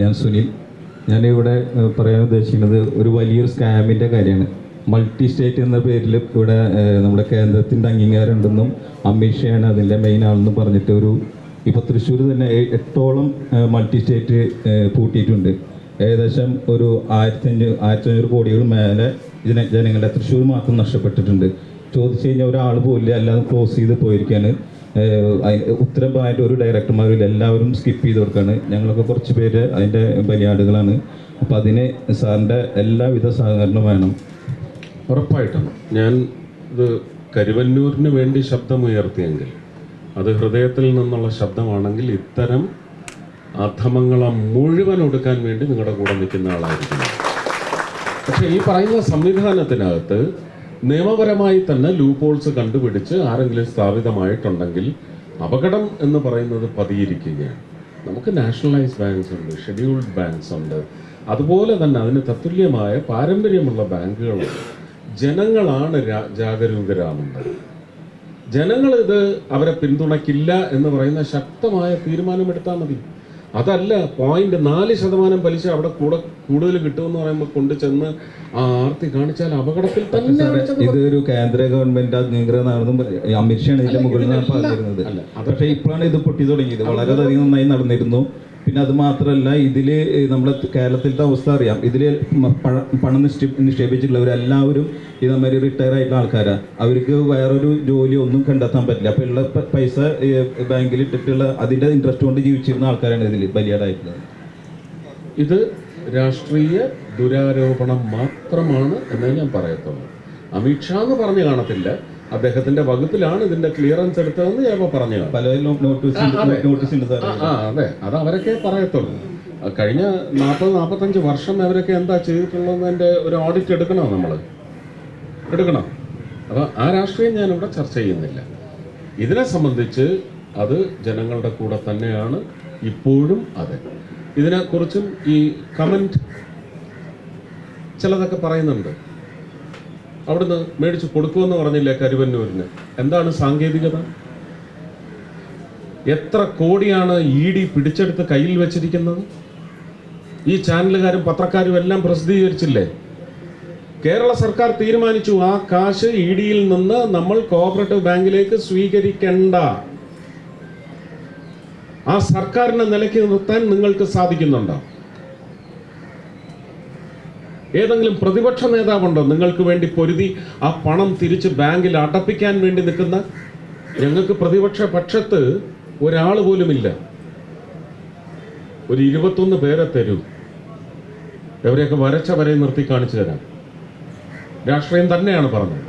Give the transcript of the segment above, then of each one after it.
ഞാൻ സുനിൽ. ഞാനിവിടെ പറയാൻ ഉദ്ദേശിക്കുന്നത് ഒരു വലിയൊരു സ്കാമിന്റെ കാര്യമാണ്. മൾട്ടി സ്റ്റേറ്റ് എന്ന പേരിൽ ഇവിടെ നമ്മുടെ കേന്ദ്രത്തിന്റെ അംഗീകാരം ഉണ്ടെന്നും അമിത്ഷായാണ് അതിന്റെ മെയിൻ ആളെന്ന് പറഞ്ഞിട്ട് ഒരു ഇപ്പോൾ തൃശ്ശൂർ തന്നെ എട്ടോളം മൾട്ടി സ്റ്റേറ്റ് പൂട്ടിയിട്ടുണ്ട്. ഏകദേശം ഒരു ആയിരത്തി അഞ്ഞൂറ് ആയിരത്തി അഞ്ഞൂറ് കോടികൾ മേലെ ഇതിന് ജനങ്ങളുടെ തൃശ്ശൂർ മാത്രം നഷ്ടപ്പെട്ടിട്ടുണ്ട്. ചോദിച്ചു കഴിഞ്ഞാൽ ഒരാൾ പോലും എല്ലാം ക്ലോസ് ചെയ്ത് പോയിരിക്കുകയാണ്. ഏഹ് അതിന് ഉത്തരം പറയാനായിട്ട് ഒരു ഡയറക്ടർമാരിൽ എല്ലാവരും സ്കിപ്പ് ചെയ്ത് കൊടുക്കുകയാണ് ഞങ്ങളൊക്കെ കുറച്ച് പേര് അതിന്റെ ബലിയാടുകളാണ്. അപ്പോൾ അതിന് സാറിന്റെ എല്ലാവിധ സഹകരണം വേണം. ഉറപ്പായിട്ടും. ഞാൻ ഇത് കരുവന്നൂരിന് വേണ്ടി ശബ്ദമുയർത്തിയെങ്കിൽ അത് ഹൃദയത്തിൽ നിന്നുള്ള ശബ്ദമാണെങ്കിൽ ഇത്തരം അധമങ്ങളെ മുഴുവൻ ഒടുക്കാൻ വേണ്ടി നിങ്ങളുടെ കൂടെ നിൽക്കുന്ന ആളായിരിക്കും പക്ഷേ ഈ പറയുന്ന സംവിധാനത്തിനകത്ത് നിയമപരമായി തന്നെ ലൂപ്പോൾസ് കണ്ടുപിടിച്ച് ആരെങ്കിലും സ്ഥാപിതമായിട്ടുണ്ടെങ്കിൽ അപകടം എന്ന് പറയുന്നത് പതിയിരിക്കുകയാണ്. നമുക്ക് നാഷണലൈസ് ബാങ്ക്സ് ഉണ്ട് ഷെഡ്യൂൾഡ് ബാങ്ക്സ് ഉണ്ട്. അതുപോലെ തന്നെ അതിന് തത്തുല്യമായ പാരമ്പര്യമുള്ള ബാങ്കുകളുണ്ട്. ജനങ്ങളാണ് ജാഗരൂകരാകുന്നത്. ജനങ്ങൾ ഇത് അവരെ പിന്തുണയ്ക്കില്ല എന്ന് പറയുന്ന ശക്തമായ തീരുമാനമെടുത്താൽ മതി. അതല്ല പോയിന്റ് നാല് ശതമാനം പലിശ അവിടെ കൂടെ കൂടുതൽ കിട്ടുമെന്ന് പറയുമ്പോൾ കൊണ്ടു ചെന്ന് ആ ആർത്തി കാണിച്ചാൽ അപകടത്തിൽ തന്നെ ഇതൊരു കേന്ദ്ര ഗവൺമെന്റ് നിയന്ത്രണമാണെന്നും അമിത്ഷാണ് ഇതിന്റെ മുകളിൽ പറഞ്ഞിരുന്നത് പക്ഷേ ഇപ്പോഴാണ് ഇത് പൊട്ടി തുടങ്ങിയത് വളരെയധികം നന്നായി നടന്നിരുന്നു. പിന്നെ അത് മാത്രമല്ല ഇതിൽ നമ്മുടെ കേരളത്തിലത്തെ അവസ്ഥ അറിയാം. ഇതിൽ പണം നിക്ഷേ നിക്ഷേപിച്ചിട്ടുള്ളവരെല്ലാവരും നമ്മുടെ റിട്ടയർ ആയിട്ടുള്ള ആൾക്കാരാണ് അവർക്ക് വേറൊരു ജോലി ഒന്നും കണ്ടെത്താൻ പറ്റില്ല. അപ്പോൾ ഉള്ള പൈസ ബാങ്കിൽ ഇട്ടിട്ടുള്ള അതിന്റെ ഇൻട്രസ്റ്റ് കൊണ്ട് ജീവിച്ചിരുന്ന ആൾക്കാരാണ് ഇതിൽ ബലിയാടായിട്ടുള്ളത് ഇത് രാഷ്ട്രീയ ദുരാരോപണം മാത്രമാണ് എന്നേ ഞാൻ പറയത്തുള്ളൂ. അമിത്ഷാ എന്ന് പറഞ്ഞു കാണത്തില്ല. അദ്ദേഹത്തിന്റെ വകുപ്പിലാണ് ഇതിന്റെ ക്ലിയറൻസ് എടുത്തതെന്ന് ഞാൻ പറഞ്ഞു. ആ, അതെ. അത്. അവരൊക്കെ പറയത്തുള്ളൂ. കഴിഞ്ഞ നാൽപ്പത് നാൽപ്പത്തഞ്ച് വർഷം അവരൊക്കെ എന്താ ചെയ്തിട്ടുള്ളതിന്റെ ഒരു ഓഡിറ്റ് എടുക്കണോ നമ്മൾ എടുക്കണം? അപ്പോൾ ആ രാഷ്ട്രീയം ഞാൻ ഇവിടെ ചർച്ച ചെയ്യുന്നില്ല. ഇതിനെ സംബന്ധിച്ച് അത് ജനങ്ങളുടെ കൂടെ തന്നെയാണ് ഇപ്പോഴും അതെ. ഇതിനെക്കുറിച്ചും ഈ കമന്റ് ചിലതൊക്കെ പറയുന്നുണ്ട്. അവിടുന്ന് മേടിച്ച് കൊടുക്കുമെന്ന് പറഞ്ഞില്ലേ കരുവന്നൂരിന്? എന്താണ് സാങ്കേതികത? എത്ര കോടിയാണ് ഇ ഡി പിടിച്ചെടുത്ത് കയ്യിൽ വെച്ചിരിക്കുന്നത്? ഈ ചാനലുകാരും പത്രക്കാരും എല്ലാം പ്രസിദ്ധീകരിച്ചില്ലേ? കേരള സർക്കാർ തീരുമാനിച്ചു ആ കാശ് ഇ ഡിയിൽ നിന്ന് നമ്മൾ കോഓപ്പറേറ്റീവ് ബാങ്കിലേക്ക് സ്വീകരിക്കേണ്ട. ആ സർക്കാരിനെ നിലയ്ക്ക് നിർത്താൻ നിങ്ങൾക്ക് സാധിക്കുന്നുണ്ടോ? ഏതെങ്കിലും പ്രതിപക്ഷ നേതാവുണ്ടോ നിങ്ങൾക്ക് വേണ്ടി പൊരുതി ആ പണം തിരിച്ച് ബാങ്കിൽ അടപ്പിക്കാൻ വേണ്ടി നിൽക്കുന്ന? ഞങ്ങൾക്ക് പ്രതിപക്ഷ പക്ഷത്ത് ഒരാൾ പോലുമില്ല. ഒരു ഇരുപത്തൊന്ന് പേരെ തരൂ. എവരെയൊക്കെ വരച്ച വരെ നിർത്തി കാണിച്ചു തരാം. രാഷ്ട്രീയം തന്നെയാണ് പറഞ്ഞത്.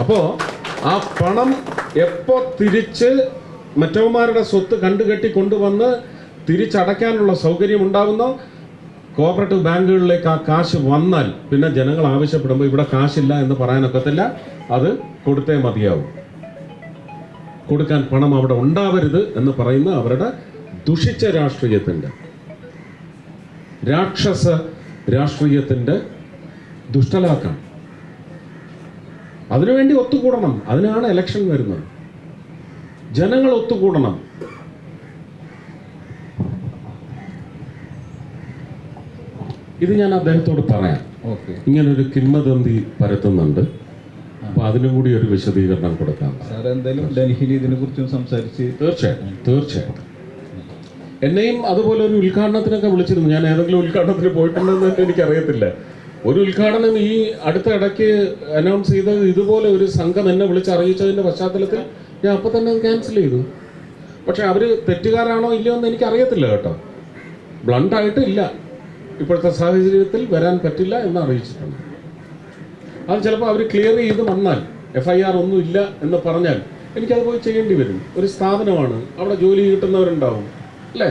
അപ്പോ ആ പണം എപ്പോ തിരിച്ച് മറ്റവന്മാരുടെ സ്വത്ത് കണ്ടുകെട്ടി കൊണ്ടുവന്ന് തിരിച്ചടയ്ക്കാനുള്ള സൗകര്യം ഉണ്ടാകുന്നോ കോഓപ്പറേറ്റീവ് ബാങ്കുകളിലേക്ക് ആ കാശ് വന്നാൽ പിന്നെ ജനങ്ങൾ ആവശ്യപ്പെടുമ്പോൾ ഇവിടെ കാശില്ല എന്ന് പറയാനൊക്കത്തില്ല അത് കൊടുത്തേ മതിയാവും. കൊടുക്കാൻ പണം അവിടെ ഉണ്ടാവരുത് എന്ന് പറയുന്ന അവരുടെ ദുഷിച്ച രാഷ്ട്രീയത്തിന്റെ രാക്ഷസ രാഷ്ട്രീയത്തിന്റെ ദുഷ്ടലാക്കാണ്. അതിനുവേണ്ടി ഒത്തുകൂടണം. അതിനാണ് ഇലക്ഷൻ വരുന്നത്. ജനങ്ങൾ ഒത്തുകൂടണം. ഇത് ഞാൻ അദ്ദേഹത്തോട് പറയാം. ഓക്കെ. ഇങ്ങനൊരു കിംവദന്തി പരത്തുന്നുണ്ട്. അപ്പൊ അതിനും കൂടി ഒരു വിശദീകരണം കൊടുക്കാം. ഡൽഹിയിൽ ഇതിനെ കുറിച്ചും സംസാരിച്ച് തീർച്ചയായിട്ടും തീർച്ചയായിട്ടും. എന്നെയും അതുപോലെ ഒരു ഉദ്ഘാടനത്തിനൊക്കെ വിളിച്ചിരുന്നു. ഞാൻ ഏതെങ്കിലും ഉദ്ഘാടനത്തിന് പോയിട്ടുണ്ടെന്ന് എനിക്കറിയത്തില്ല. ഒരു ഉദ്ഘാടനം ഈ അടുത്ത ഇടയ്ക്ക് അനൗൺസ് ചെയ്ത ഇതുപോലെ ഒരു സംഘം എന്നെ വിളിച്ച് അറിയിച്ചതിന്റെ പശ്ചാത്തലത്തിൽ ഞാൻ അപ്പം തന്നെ ക്യാൻസൽ ചെയ്തു. പക്ഷെ അവർ തെറ്റുകാരാണോ ഇല്ലയോ എന്ന് എനിക്കറിയത്തില്ല കേട്ടോ. ബ്ലണ്ടായിട്ട് ഇല്ല ഇപ്പോഴത്തെ സാഹചര്യത്തിൽ വരാൻ പറ്റില്ല എന്ന് അറിയിച്ചിട്ടുണ്ട്. അത് ചിലപ്പോൾ അവർ ക്ലിയർ ചെയ്ത് വന്നാൽ എഫ് ഐ ആർ ഒന്നും ഇല്ല എന്ന് പറഞ്ഞാൽ എനിക്കത് പോയി ചെയ്യേണ്ടി വരും. ഒരു സ്ഥാപനമാണ് അവിടെ ജോലി കിട്ടുന്നവരുണ്ടാവും അല്ലേ?